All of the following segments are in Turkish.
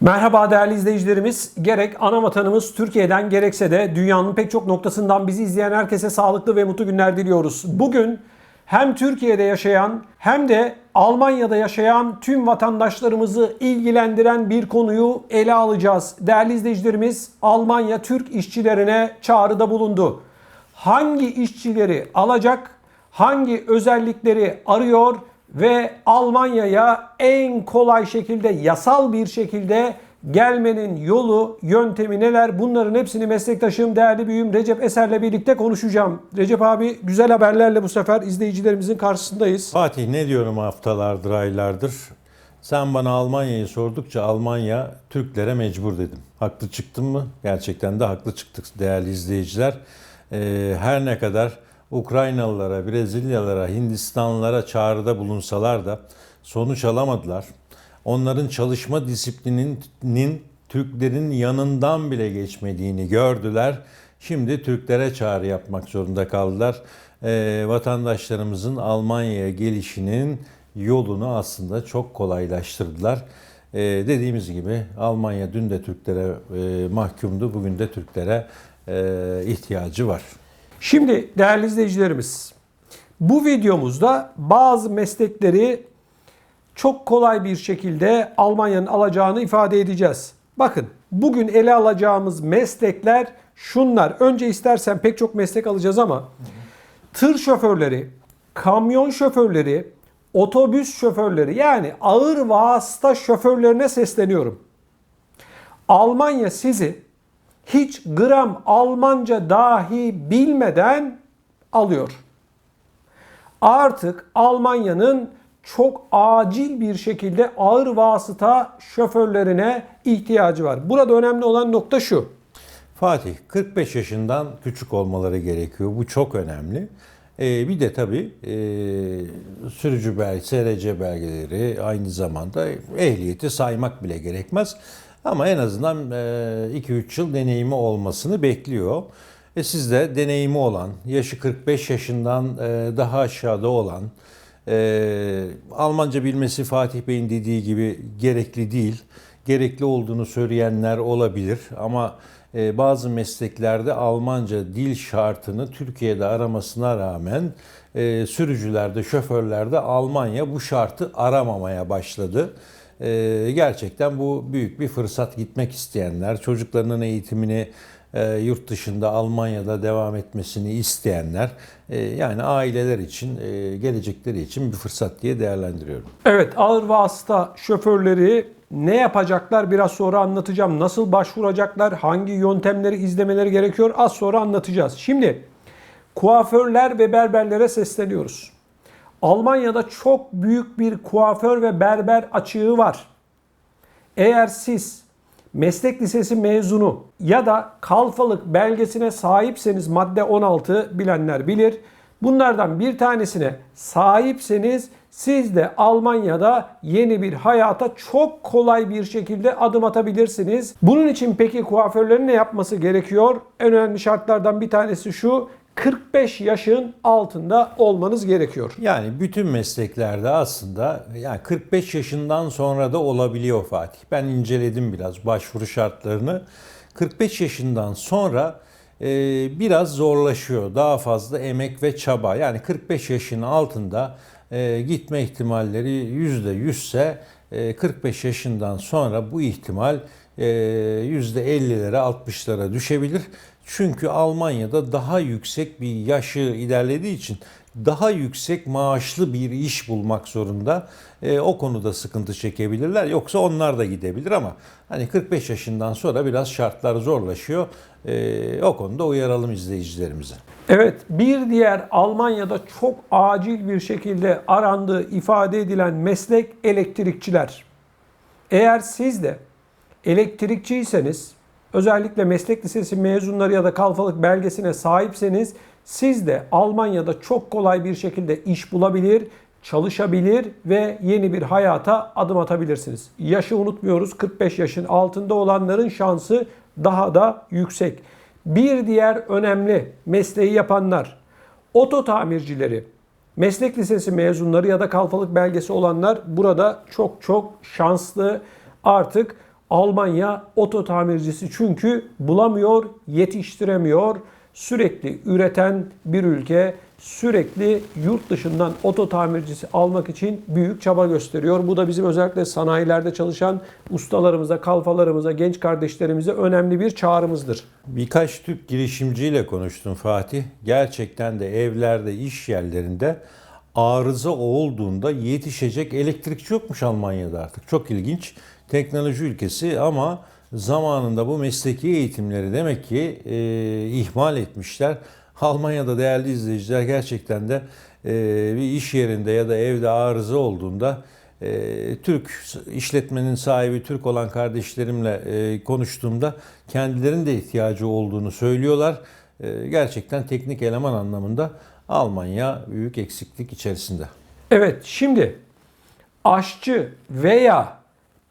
Merhaba değerli izleyicilerimiz. Gerek ana vatanımız Türkiye'den gerekse de dünyanın pek çok noktasından bizi izleyen herkese sağlıklı ve mutlu günler diliyoruz. Bugün hem Türkiye'de yaşayan hem de Almanya'da yaşayan tüm vatandaşlarımızı ilgilendiren bir konuyu ele alacağız. Değerli izleyicilerimiz Almanya Türk işçilerine çağrıda bulundu. Hangi işçileri alacak, hangi özellikleri arıyor ve Almanya'ya en kolay şekilde yasal bir şekilde gelmenin yolu, yöntemi neler bunların hepsini meslektaşım değerli büyüğüm Recep Eser'le birlikte konuşacağım. Recep abi güzel haberlerle bu sefer izleyicilerimizin karşısındayız. Fatih ne diyorum haftalardır, aylardır? Sen bana Almanya'yı sordukça Almanya Türklere mecbur dedim. Haklı çıktım mı? Gerçekten de haklı çıktık değerli izleyiciler. Ee, her ne kadar Ukraynalılara, Brezilyalara, Hindistanlılara çağrıda bulunsalar da sonuç alamadılar. Onların çalışma disiplininin Türklerin yanından bile geçmediğini gördüler. Şimdi Türklere çağrı yapmak zorunda kaldılar. Ee, vatandaşlarımızın Almanya'ya gelişinin yolunu aslında çok kolaylaştırdılar. Ee, dediğimiz gibi Almanya dün de Türklere e, mahkumdu, bugün de Türklere e, ihtiyacı var. Şimdi değerli izleyicilerimiz bu videomuzda bazı meslekleri çok kolay bir şekilde Almanya'nın alacağını ifade edeceğiz. Bakın bugün ele alacağımız meslekler şunlar. Önce istersen pek çok meslek alacağız ama tır şoförleri, kamyon şoförleri, otobüs şoförleri yani ağır vasıta şoförlerine sesleniyorum. Almanya sizi hiç gram Almanca dahi bilmeden alıyor. Artık Almanya'nın çok acil bir şekilde ağır vasıta şoförlerine ihtiyacı var. Burada önemli olan nokta şu. Fatih 45 yaşından küçük olmaları gerekiyor. Bu çok önemli. Ee, bir de tabii e, sürücü belge, SRC belgeleri aynı zamanda ehliyeti saymak bile gerekmez. Ama en azından 2-3 yıl deneyimi olmasını bekliyor. E siz de deneyimi olan, yaşı 45 yaşından e, daha aşağıda olan, e, Almanca bilmesi Fatih Bey'in dediği gibi gerekli değil. Gerekli olduğunu söyleyenler olabilir ama e, bazı mesleklerde Almanca dil şartını Türkiye'de aramasına rağmen e, sürücülerde, şoförlerde Almanya bu şartı aramamaya başladı. E, gerçekten bu büyük bir fırsat gitmek isteyenler, çocuklarının eğitimini e, yurt dışında Almanya'da devam etmesini isteyenler e, yani aileler için e, gelecekleri için bir fırsat diye değerlendiriyorum. Evet ağır vasıta şoförleri ne yapacaklar biraz sonra anlatacağım. Nasıl başvuracaklar, hangi yöntemleri izlemeleri gerekiyor az sonra anlatacağız. Şimdi kuaförler ve berberlere sesleniyoruz. Almanya'da çok büyük bir kuaför ve berber açığı var. Eğer siz meslek lisesi mezunu ya da kalfalık belgesine sahipseniz madde 16 bilenler bilir. Bunlardan bir tanesine sahipseniz siz de Almanya'da yeni bir hayata çok kolay bir şekilde adım atabilirsiniz. Bunun için peki kuaförlerin ne yapması gerekiyor? En önemli şartlardan bir tanesi şu. 45 yaşın altında olmanız gerekiyor. Yani bütün mesleklerde aslında yani 45 yaşından sonra da olabiliyor Fatih. Ben inceledim biraz başvuru şartlarını. 45 yaşından sonra e, biraz zorlaşıyor. Daha fazla emek ve çaba. Yani 45 yaşın altında e, gitme ihtimalleri %100 ise e, 45 yaşından sonra bu ihtimal e, %50'lere 60'lara düşebilir. Çünkü Almanya'da daha yüksek bir yaşı ilerlediği için daha yüksek maaşlı bir iş bulmak zorunda. E, o konuda sıkıntı çekebilirler. Yoksa onlar da gidebilir ama hani 45 yaşından sonra biraz şartlar zorlaşıyor. E, o konuda uyaralım izleyicilerimize. Evet, bir diğer Almanya'da çok acil bir şekilde arandığı ifade edilen meslek elektrikçiler. Eğer siz de elektrikçiyseniz, özellikle meslek lisesi mezunları ya da kalfalık belgesine sahipseniz siz de Almanya'da çok kolay bir şekilde iş bulabilir, çalışabilir ve yeni bir hayata adım atabilirsiniz. Yaşı unutmuyoruz. 45 yaşın altında olanların şansı daha da yüksek. Bir diğer önemli mesleği yapanlar, oto tamircileri, Meslek lisesi mezunları ya da kalfalık belgesi olanlar burada çok çok şanslı. Artık Almanya oto tamircisi çünkü bulamıyor, yetiştiremiyor. Sürekli üreten bir ülke sürekli yurt dışından oto tamircisi almak için büyük çaba gösteriyor. Bu da bizim özellikle sanayilerde çalışan ustalarımıza, kalfalarımıza, genç kardeşlerimize önemli bir çağrımızdır. Birkaç Türk girişimciyle konuştum Fatih. Gerçekten de evlerde, iş yerlerinde arıza olduğunda yetişecek elektrikçi yokmuş Almanya'da artık. Çok ilginç. Teknoloji ülkesi ama zamanında bu mesleki eğitimleri demek ki e, ihmal etmişler. Almanya'da değerli izleyiciler gerçekten de e, bir iş yerinde ya da evde arıza olduğunda e, Türk işletmenin sahibi Türk olan kardeşlerimle e, konuştuğumda kendilerinin de ihtiyacı olduğunu söylüyorlar. E, gerçekten teknik eleman anlamında Almanya büyük eksiklik içerisinde. Evet şimdi aşçı veya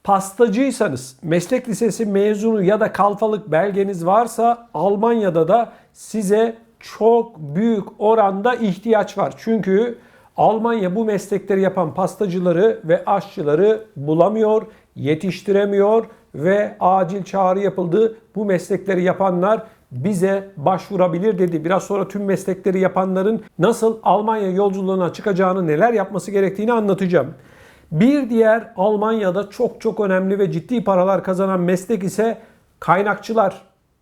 pastacıysanız meslek lisesi mezunu ya da kalfalık belgeniz varsa Almanya'da da size çok büyük oranda ihtiyaç var. Çünkü Almanya bu meslekleri yapan pastacıları ve aşçıları bulamıyor, yetiştiremiyor ve acil çağrı yapıldı. Bu meslekleri yapanlar bize başvurabilir dedi. Biraz sonra tüm meslekleri yapanların nasıl Almanya yolculuğuna çıkacağını, neler yapması gerektiğini anlatacağım. Bir diğer Almanya'da çok çok önemli ve ciddi paralar kazanan meslek ise kaynakçılar.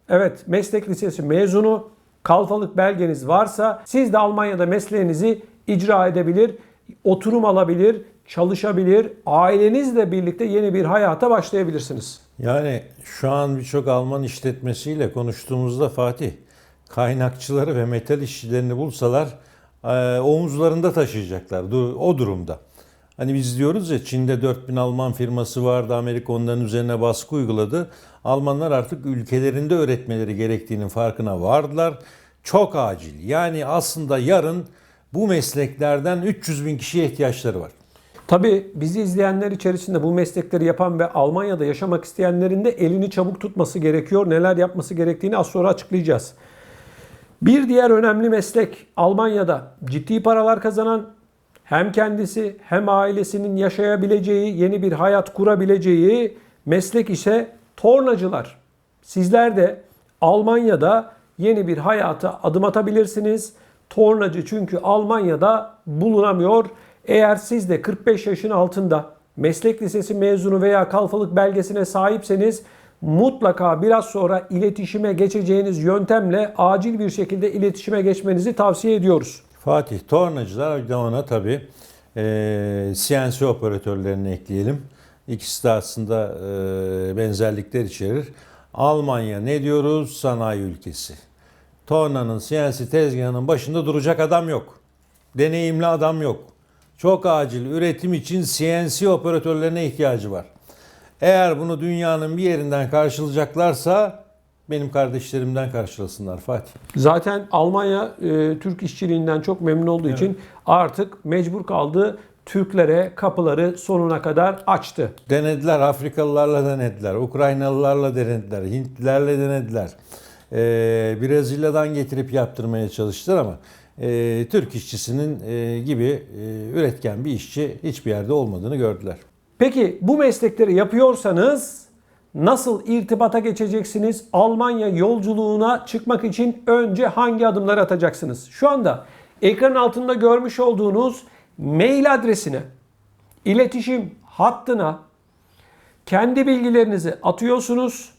Evet, meslek lisesi mezunu, kalfalık belgeniz varsa siz de Almanya'da mesleğinizi icra edebilir, oturum alabilir, çalışabilir, ailenizle birlikte yeni bir hayata başlayabilirsiniz. Yani şu an birçok Alman işletmesiyle konuştuğumuzda Fatih kaynakçıları ve metal işçilerini bulsalar e, omuzlarında taşıyacaklar o durumda. Hani biz diyoruz ya Çin'de 4000 Alman firması vardı Amerika onların üzerine baskı uyguladı. Almanlar artık ülkelerinde öğretmeleri gerektiğinin farkına vardılar. Çok acil yani aslında yarın bu mesleklerden 300 bin kişiye ihtiyaçları var. Tabii bizi izleyenler içerisinde bu meslekleri yapan ve Almanya'da yaşamak isteyenlerin de elini çabuk tutması gerekiyor. Neler yapması gerektiğini az sonra açıklayacağız. Bir diğer önemli meslek Almanya'da ciddi paralar kazanan hem kendisi hem ailesinin yaşayabileceği, yeni bir hayat kurabileceği meslek ise tornacılar. Sizler de Almanya'da yeni bir hayata adım atabilirsiniz. Tornacı çünkü Almanya'da bulunamıyor. Eğer siz de 45 yaşın altında meslek lisesi mezunu veya kalfalık belgesine sahipseniz mutlaka biraz sonra iletişime geçeceğiniz yöntemle acil bir şekilde iletişime geçmenizi tavsiye ediyoruz. Fatih tornacılar bir ona tabii e, CNC operatörlerini ekleyelim. İkisi de aslında e, benzerlikler içerir. Almanya ne diyoruz? Sanayi ülkesi. Tornanın CNC tezgahının başında duracak adam yok. Deneyimli adam yok. Çok acil üretim için CNC operatörlerine ihtiyacı var. Eğer bunu dünyanın bir yerinden karşılayacaklarsa benim kardeşlerimden karşılasınlar Fatih. Zaten Almanya e, Türk işçiliğinden çok memnun olduğu için artık mecbur kaldı Türklere kapıları sonuna kadar açtı. Denediler, Afrikalılarla denediler, Ukraynalılarla denediler, Hintlilerle denediler. Ee, Brezilya'dan getirip yaptırmaya çalıştılar ama e, Türk işçisinin e, gibi e, üretken bir işçi hiçbir yerde olmadığını gördüler. Peki bu meslekleri yapıyorsanız nasıl irtibata geçeceksiniz? Almanya yolculuğuna çıkmak için önce hangi adımları atacaksınız? Şu anda ekran altında görmüş olduğunuz mail adresine, iletişim hattına kendi bilgilerinizi atıyorsunuz.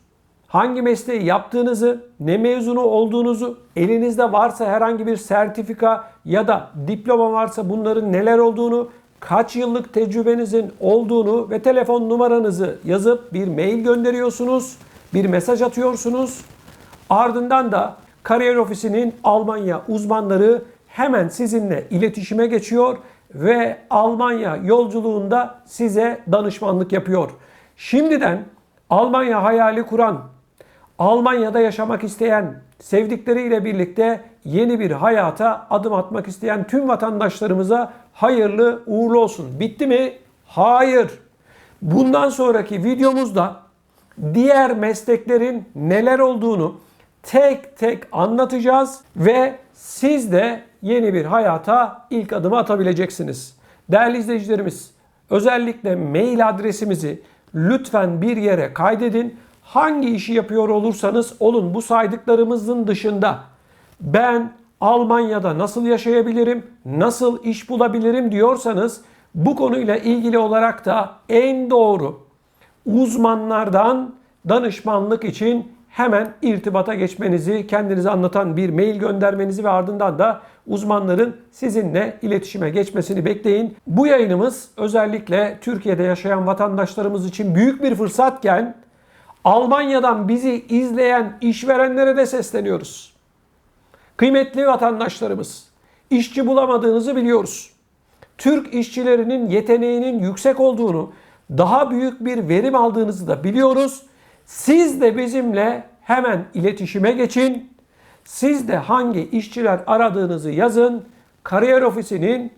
Hangi mesleği yaptığınızı, ne mezunu olduğunuzu, elinizde varsa herhangi bir sertifika ya da diploma varsa bunların neler olduğunu, kaç yıllık tecrübenizin olduğunu ve telefon numaranızı yazıp bir mail gönderiyorsunuz, bir mesaj atıyorsunuz. Ardından da kariyer ofisinin Almanya uzmanları hemen sizinle iletişime geçiyor ve Almanya yolculuğunda size danışmanlık yapıyor. Şimdiden Almanya hayali kuran, Almanya'da yaşamak isteyen, sevdikleriyle birlikte yeni bir hayata adım atmak isteyen tüm vatandaşlarımıza hayırlı uğurlu olsun. Bitti mi? Hayır. Bundan sonraki videomuzda diğer mesleklerin neler olduğunu tek tek anlatacağız ve siz de yeni bir hayata ilk adımı atabileceksiniz. Değerli izleyicilerimiz, özellikle mail adresimizi lütfen bir yere kaydedin. Hangi işi yapıyor olursanız olun bu saydıklarımızın dışında ben Almanya'da nasıl yaşayabilirim, nasıl iş bulabilirim diyorsanız bu konuyla ilgili olarak da en doğru uzmanlardan danışmanlık için hemen irtibata geçmenizi, kendinizi anlatan bir mail göndermenizi ve ardından da uzmanların sizinle iletişime geçmesini bekleyin. Bu yayınımız özellikle Türkiye'de yaşayan vatandaşlarımız için büyük bir fırsatken Almanya'dan bizi izleyen işverenlere de sesleniyoruz. Kıymetli vatandaşlarımız, işçi bulamadığınızı biliyoruz. Türk işçilerinin yeteneğinin yüksek olduğunu, daha büyük bir verim aldığınızı da biliyoruz. Siz de bizimle hemen iletişime geçin. Siz de hangi işçiler aradığınızı yazın. Kariyer ofisinin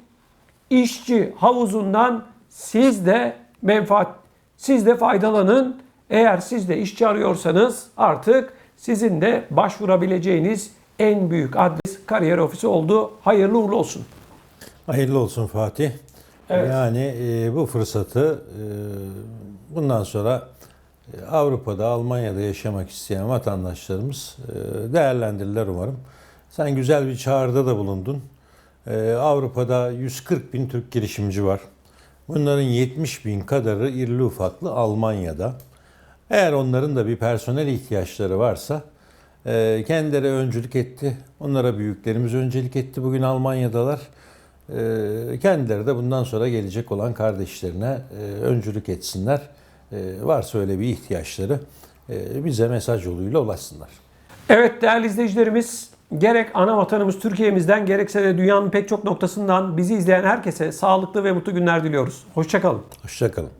işçi havuzundan siz de menfaat, siz de faydalanın. Eğer siz de işçi arıyorsanız artık sizin de başvurabileceğiniz en büyük adres kariyer ofisi oldu. Hayırlı uğurlu olsun. Hayırlı olsun Fatih. Evet. Yani e, bu fırsatı e, bundan sonra e, Avrupa'da, Almanya'da yaşamak isteyen vatandaşlarımız e, değerlendirirler umarım. Sen güzel bir çağrıda da bulundun. E, Avrupa'da 140 bin Türk girişimci var. Bunların 70 bin kadarı irli ufaklı Almanya'da. Eğer onların da bir personel ihtiyaçları varsa kendileri öncülük etti. Onlara büyüklerimiz öncelik etti. Bugün Almanya'dalar. E, kendileri de bundan sonra gelecek olan kardeşlerine e, öncülük etsinler. E, varsa öyle bir ihtiyaçları e, bize mesaj yoluyla ulaşsınlar. Evet değerli izleyicilerimiz gerek ana vatanımız Türkiye'mizden gerekse de dünyanın pek çok noktasından bizi izleyen herkese sağlıklı ve mutlu günler diliyoruz. Hoşçakalın. Hoşçakalın.